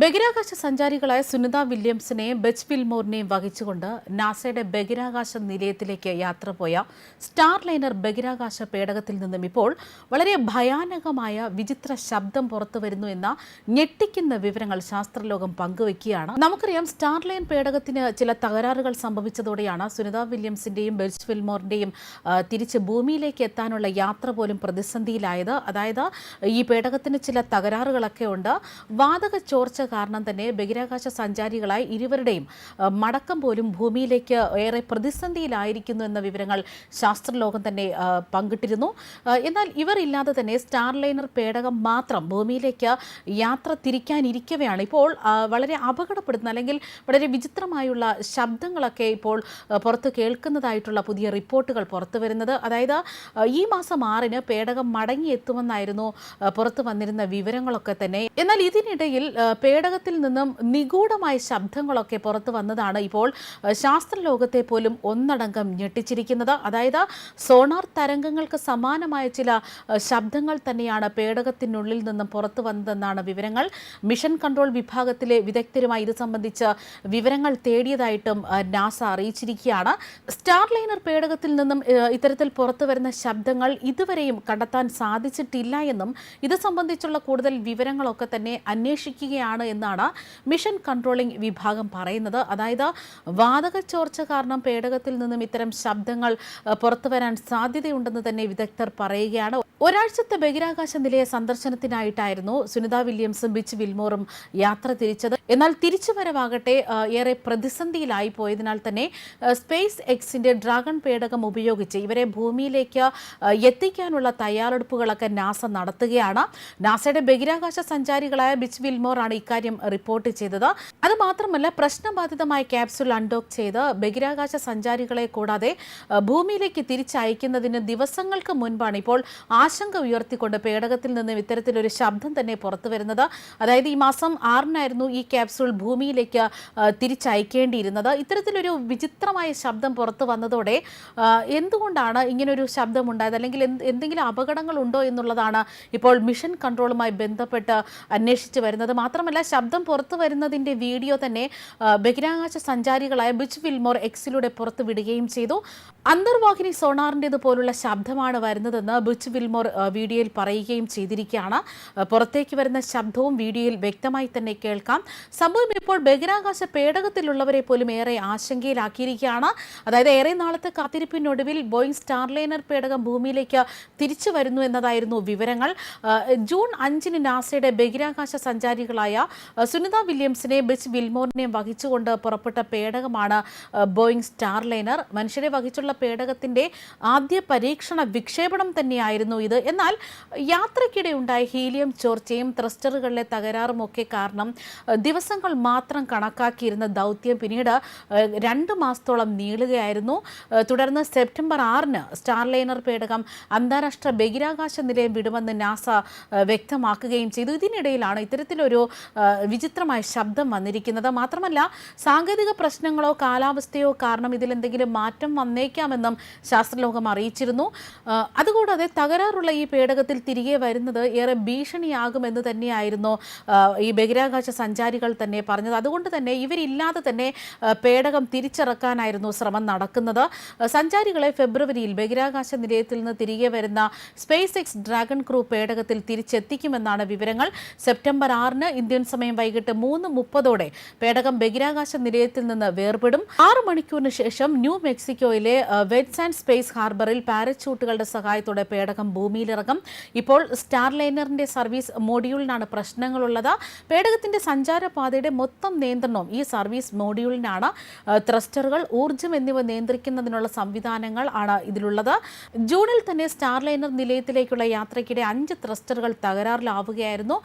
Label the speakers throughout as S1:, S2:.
S1: ബഹിരാകാശ സഞ്ചാരികളായ സുനിത വില്യംസിനെയും ബെച്ച് വിൽമോറിനെയും വഹിച്ചുകൊണ്ട് നാസയുടെ ബഹിരാകാശ നിലയത്തിലേക്ക് യാത്ര പോയ സ്റ്റാർ ലൈനർ ബഹിരാകാശ പേടകത്തിൽ നിന്നും ഇപ്പോൾ വളരെ ഭയാനകമായ വിചിത്ര ശബ്ദം പുറത്തു വരുന്നു എന്ന ഞെട്ടിക്കുന്ന വിവരങ്ങൾ ശാസ്ത്രലോകം പങ്കുവയ്ക്കുകയാണ്. നമുക്കറിയാം സ്റ്റാർ ലൈൻ പേടകത്തിന് ചില തകരാറുകൾ സംഭവിച്ചതോടെയാണ് സുനിത വില്യംസിന്റെയും ബെച്ച് വിൽമോറിന്റെയും തിരിച്ച് ഭൂമിയിലേക്ക് എത്താനുള്ള യാത്ര പോലും പ്രതിസന്ധിയിലായത്. അതായത് ഈ പേടകത്തിന് ചില തകരാറുകളൊക്കെ ഉണ്ട്. വാതക ചോർച്ച കാരണം തന്നെ ബഹിരാകാശ സഞ്ചാരികളായ ഇരുവരുടെയും മടക്കം പോലും ഭൂമിയിലേക്ക് ഏറെ പ്രതിസന്ധിയിലായിരിക്കുന്നു എന്ന വിവരങ്ങൾ ശാസ്ത്രലോകം തന്നെ പങ്കിട്ടിരുന്നു. എന്നാൽ ഇവർ ഇല്ലാതെ തന്നെ സ്റ്റാർലൈനർ പേടകം മാത്രം ഭൂമിയിലേക്ക് യാത്ര തിരിക്കാനിരിക്കവെയാണ്. ഇപ്പോൾ വളരെ അപകടപ്പെടുന്ന അല്ലെങ്കിൽ വളരെ വിചിത്രമായുള്ള ശബ്ദങ്ങളൊക്കെ ഇപ്പോൾ പുറത്ത് കേൾക്കുന്നതായിട്ടുള്ള പുതിയ റിപ്പോർട്ടുകൾ പുറത്തു വരുന്നത്. അതായത് ഈ മാസം ആറിന് പേടകം മടങ്ങിയെത്തുമെന്നായിരുന്നു പുറത്തു വന്നിരുന്ന വിവരങ്ങളൊക്കെ തന്നെ. എന്നാൽ ഇതിനിടയിൽ പേടകത്തിൽ നിന്നും നിഗൂഢമായ ശബ്ദങ്ങളൊക്കെ പുറത്തു വന്നതാണ് ഇപ്പോൾ ശാസ്ത്രലോകത്തെ പോലും ഒന്നടങ്കം ഞെട്ടിച്ചിരിക്കുന്നത്. അതായത് സോണാർ തരംഗങ്ങൾക്ക് സമാനമായ ചില ശബ്ദങ്ങൾ തന്നെയാണ് പേടകത്തിനുള്ളിൽ നിന്നും പുറത്തു വന്നതെന്നാണ് വിവരങ്ങൾ. മിഷൻ കൺട്രോൾ വിഭാഗത്തിലെ വിദഗ്ധരുമായി ഇത് സംബന്ധിച്ച് വിവരങ്ങൾ തേടിയതായിട്ടും നാസ അറിയിച്ചിരിക്കുകയാണ്. സ്റ്റാർലൈനർ പേടകത്തിൽ നിന്നും ഇത്തരത്തിൽ പുറത്തു വരുന്ന ശബ്ദങ്ങൾ ഇതുവരെയും കണ്ടെത്താൻ സാധിച്ചിട്ടില്ല എന്നും ഇത് സംബന്ധിച്ചുള്ള കൂടുതൽ വിവരങ്ങളൊക്കെ തന്നെ അന്വേഷിക്കുകയാണ് എന്നാണ് മിഷൻ കൺട്രോളിംഗ് വിഭാഗം പറയുന്നത്. അതായത് വാതക ചോർച്ച കാരണം പേടകത്തിൽ നിന്നും ഇത്തരം ശബ്ദങ്ങൾ പുറത്തു വരാൻ സാധ്യതയുണ്ടെന്ന് തന്നെ വിദഗ്ധർ പറയുകയാണ്. ഒരാഴ്ചത്തെ ബഹിരാകാശ നിലയ സന്ദർശനത്തിനായിട്ടായിരുന്നു സുനിത വില്യംസും ബിച്ച് വിൽമോറും യാത്ര തിരിച്ചത്. എന്നാൽ തിരിച്ചുവരവാകട്ടെ വരവാകട്ടെ ഏറെ പ്രതിസന്ധിയിലായി പോയതിനാൽ തന്നെ സ്പേസ് എക്സിന്റെ ഡ്രാഗൺ പേടകം ഉപയോഗിച്ച് ഇവരെ ഭൂമിയിലേക്ക് എത്തിക്കാനുള്ള തയ്യാറെടുപ്പുകളൊക്കെ നാസ നടത്തുകയാണ്. നാസയുടെ ബഹിരാകാശ സഞ്ചാരികളായ ബിച്ച് വിൽമോറാണ് ആണ് ഇക്കാര്യം റിപ്പോർട്ട് ചെയ്തത്. അത് മാത്രമല്ല പ്രശ്നബാധിതമായ ക്യാപ്സുൾ അൺഡോക്ക് ചെയ്ത് ബഹിരാകാശ സഞ്ചാരികളെ കൂടാതെ ഭൂമിയിലേക്ക് തിരിച്ചയക്കുന്നതിന് ദിവസങ്ങൾക്ക് മുൻപാണ് ഇപ്പോൾ ആശങ്ക ഉയർത്തിക്കൊണ്ട് പേടകത്തിൽ നിന്നും ഇത്തരത്തിലൊരു ശബ്ദം തന്നെ പുറത്തു വരുന്നത്. അതായത് ഈ മാസം ആറിനായിരുന്നു ഈ ക്യാപ്സൂൾ ഭൂമിയിലേക്ക് തിരിച്ചയക്കേണ്ടിയിരുന്നത്. ഇത്തരത്തിലൊരു വിചിത്രമായ ശബ്ദം പുറത്തു വന്നതോടെ എന്തുകൊണ്ടാണ് ഇങ്ങനൊരു ശബ്ദം ഉണ്ടായത് അല്ലെങ്കിൽ എന്തെങ്കിലും അപകടങ്ങൾ ഉണ്ടോ എന്നുള്ളതാണ് ഇപ്പോൾ മിഷൻ കൺട്രോളുമായി ബന്ധപ്പെട്ട് അന്വേഷിച്ചു വരുന്നത്. മാത്രമല്ല ശബ്ദം പുറത്തു വരുന്നതിന്റെ വീഡിയോ തന്നെ ബഹിരാകാശ സഞ്ചാരികളായ ബിച്ച് വിൽമോർ എക്സിലൂടെ പുറത്തു വിടുകയും ചെയ്തു. അന്തർവാഹിനി സോണാറിന്റെത് പോലുള്ള ശബ്ദമാണ് വരുന്നതെന്ന് ബിച്ച് വിൽമോർ വീഡിയോയിൽ പറയുകയും ചെയ്തിരിക്കുകയാണ്. പുറത്തേക്ക് വരുന്ന ശബ്ദവും വീഡിയോയിൽ വ്യക്തമായി തന്നെ കേൾക്കാം. സംഭവം ഇപ്പോൾ ബഹിരാകാശ പേടകത്തിലുള്ളവരെ പോലും ഏറെ ആശങ്കയിലാക്കിയിരിക്കുകയാണ്. അതായത് ഏറെ നാളത്തെ കാത്തിരിപ്പിനൊടുവിൽ ബോയിങ് സ്റ്റാർലൈനർ പേടകം ഭൂമിയിലേക്ക് തിരിച്ചു വരുന്നു എന്നതായിരുന്നു വിവരങ്ങൾ. ജൂൺ അഞ്ചിന് നാസയുടെ ബഹിരാകാശ സഞ്ചാരികളായ സുനിത വില്യംസിനെ ബിച്ച് വിൽമോറിനെയും വഹിച്ചുകൊണ്ട് പുറപ്പെട്ട പേടകമാണ് ബോയിങ് സ്റ്റാർലൈനർ. മനുഷ്യരെ വഹിച്ചുള്ള പേടകത്തിന്റെ ആദ്യ പരീക്ഷണ വിക്ഷേപണം തന്നെയായിരുന്നു ഇത്. എന്നാൽ യാത്രയ്ക്കിടെ ഉണ്ടായ ഹീലിയം ചോർച്ചയും ത്രസ്റ്ററുകളിലെ തകരാറും ഒക്കെ കാരണം ദിവസങ്ങൾ മാത്രം കണക്കാക്കിയിരുന്ന ദൗത്യം പിന്നീട് രണ്ട് മാസത്തോളം നീളുകയായിരുന്നു. തുടർന്ന് സെപ്റ്റംബർ ആറിന് സ്റ്റാർലൈനർ പേടകം അന്താരാഷ്ട്ര ബഹിരാകാശ നിലയം വിടുമെന്ന് നാസ വ്യക്തമാക്കുകയും ചെയ്തു. ഇതിനിടയിലാണ് ഇത്തരത്തിലൊരു വിചിത്രമായ ശബ്ദം വന്നിരിക്കുന്നത്. മാത്രമല്ല സാങ്കേതിക പ്രശ്നങ്ങളോ കാലാവസ്ഥയോ കാരണം ഇതിലെന്തെങ്കിലും മാറ്റം വന്നേക്കാമെന്നും ശാസ്ത്രലോകം അറിയിച്ചിരുന്നു. അതുകൂടാതെ തകരാറുള്ള ഈ പേടകത്തിൽ തിരികെ വരുന്നത് ഏറെ ഭീഷണിയാകുമെന്ന് തന്നെയായിരുന്നു ഈ ബഹിരാകാശ സഞ്ചാരികൾ തന്നെ പറഞ്ഞത്. അതുകൊണ്ട് തന്നെ ഇവരില്ലാതെ തന്നെ പേടകം തിരിച്ചിറക്കാനായിരുന്നു ശ്രമം നടക്കുന്നത്. സഞ്ചാരികളെ ഫെബ്രുവരിയിൽ ബഹിരാകാശ നിലയത്തിൽ നിന്ന് തിരികെ വരുന്ന സ്പേസ് എക്സ് ഡ്രാഗൺ ക്രൂ പേടകത്തിൽ തിരിച്ചെത്തിക്കുമെന്നാണ് വിവരങ്ങൾ. സെപ്റ്റംബർ ആറിന് ഇന്ത്യൻ സമയം വൈകിട്ട് മൂന്ന് മുപ്പതോടെ പേടകം ബഹിരാകാശ നിലയത്തിൽ നിന്ന് വേർപെടും. ആറ് മണിക്കൂറിന് ശേഷം ന്യൂ മെക്സിക്കോയിലെ വെറ്റ്സ് ആൻഡ് സ്പേസ് ഹാർബറിൽ പാരച്യൂട്ടുകളുടെ സഹായത്തോടെ പേടകം ഭൂമിയിലിറങ്ങും. ഇപ്പോൾ സ്റ്റാർലൈനറിന്റെ സർവീസ് മൊഡ്യൂളിനാണ് പ്രശ്നങ്ങളുള്ളത്. പേടകത്തിന്റെ സഞ്ചാരപാതയുടെ മൊത്തം നിയന്ത്രണവും ഈ സർവീസ് മൊഡ്യൂളിനാണ്. ത്രസ്റ്ററുകൾ ഊർജം എന്നിവ നിയന്ത്രിക്കുന്നതിനുള്ള സംവിധാനങ്ങൾ ആണ് ഇതിലുള്ളത്. ജൂണിൽ തന്നെ സ്റ്റാർലൈനർ നിലയത്തിലേക്കുള്ള യാത്രയ്ക്കിടെ അഞ്ച് ത്രസ്റ്ററുകൾ തകരാറിലാവുകയായിരുന്നു.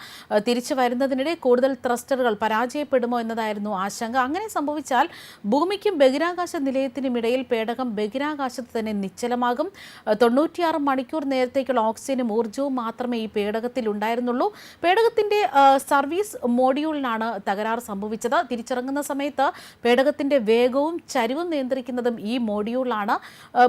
S1: തിരിച്ചു വരുന്നതിനിടെ കൂടുതൽ ത്രസ്റ്ററുകൾ പരാജയപ്പെടുമോ എന്നതായിരുന്നു ആശങ്ക. അങ്ങനെ സംഭവിച്ചാൽ ഭൂമിക്കും ബഹിരാകാശ നിലയത്തിനും ഇടയിൽ പേടകം ബഹിരാകാശത്ത് തന്നെ നിശ്ചലമാകും. തൊണ്ണൂറ്റിയാറ് മണിക്കൂർ നേരത്തേക്കുള്ള ഓക്സിജനും ഊർജവും മാത്രമേ ഈ പേടകത്തിൽ ഉണ്ടായിരുന്നുള്ളൂ. പേടകത്തിന്റെ സർവീസ് മോഡ്യൂളിനാണ് തകരാർ സംഭവിച്ചത്. തിരിച്ചിറങ്ങുന്ന സമയത്ത് പേടകത്തിന്റെ വേഗവും ചരിവും നിയന്ത്രിക്കുന്നതും ഈ മോഡ്യൂളാണ്.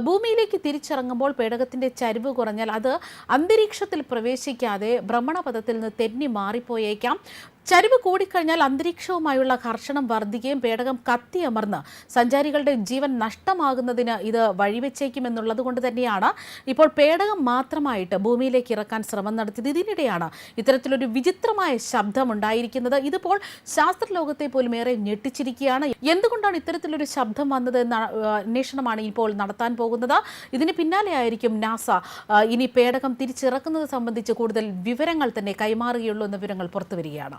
S1: ഭൂമിയിലേക്ക് തിരിച്ചിറങ്ങുമ്പോൾ പേടകത്തിന്റെ ചരിവ് കുറഞ്ഞാൽ അത് അന്തരീക്ഷത്തിൽ പ്രവേശിക്കാതെ ഭ്രമണപഥത്തിൽ നിന്ന് തെന്നി മാറിപ്പോയേക്കാം. ചരിവ് കൂടിക്കഴിഞ്ഞാൽ അന്തരീക്ഷവുമായുള്ള ഘർഷണം വർദ്ധിക്കുകയും പേടകം കത്തിയമർന്ന് സഞ്ചാരികളുടെ ജീവൻ നഷ്ടമാകുന്നതിന് ഇത് വഴിവെച്ചേക്കുമെന്നുള്ളത് കൊണ്ട് തന്നെയാണ് ഇപ്പോൾ പേടകം മാത്രമായിട്ട് ഭൂമിയിലേക്ക് ഇറക്കാൻ ശ്രമം നടത്തിയത്. ഇതിനിടെയാണ് ഇത്തരത്തിലൊരു വിചിത്രമായ ശബ്ദം ഉണ്ടായിരിക്കുന്നത്. ഇതിപ്പോൾ ശാസ്ത്രലോകത്തെ പോലും ഏറെ ഞെട്ടിച്ചിരിക്കുകയാണ്. എന്തുകൊണ്ടാണ് ഇത്തരത്തിലൊരു ശബ്ദം വന്നത് എന്ന അന്വേഷണമാണ് ഇപ്പോൾ നടത്താൻ പോകുന്നത്. ഇതിന് പിന്നാലെയായിരിക്കും നാസ. ഇനി പേടകം തിരിച്ചിറക്കുന്നത് സംബന്ധിച്ച് കൂടുതൽ വിവരങ്ങൾ തന്നെ കൈമാറുകയുള്ളൂ എന്ന വിവരങ്ങൾ പുറത്തുവരികയാണ്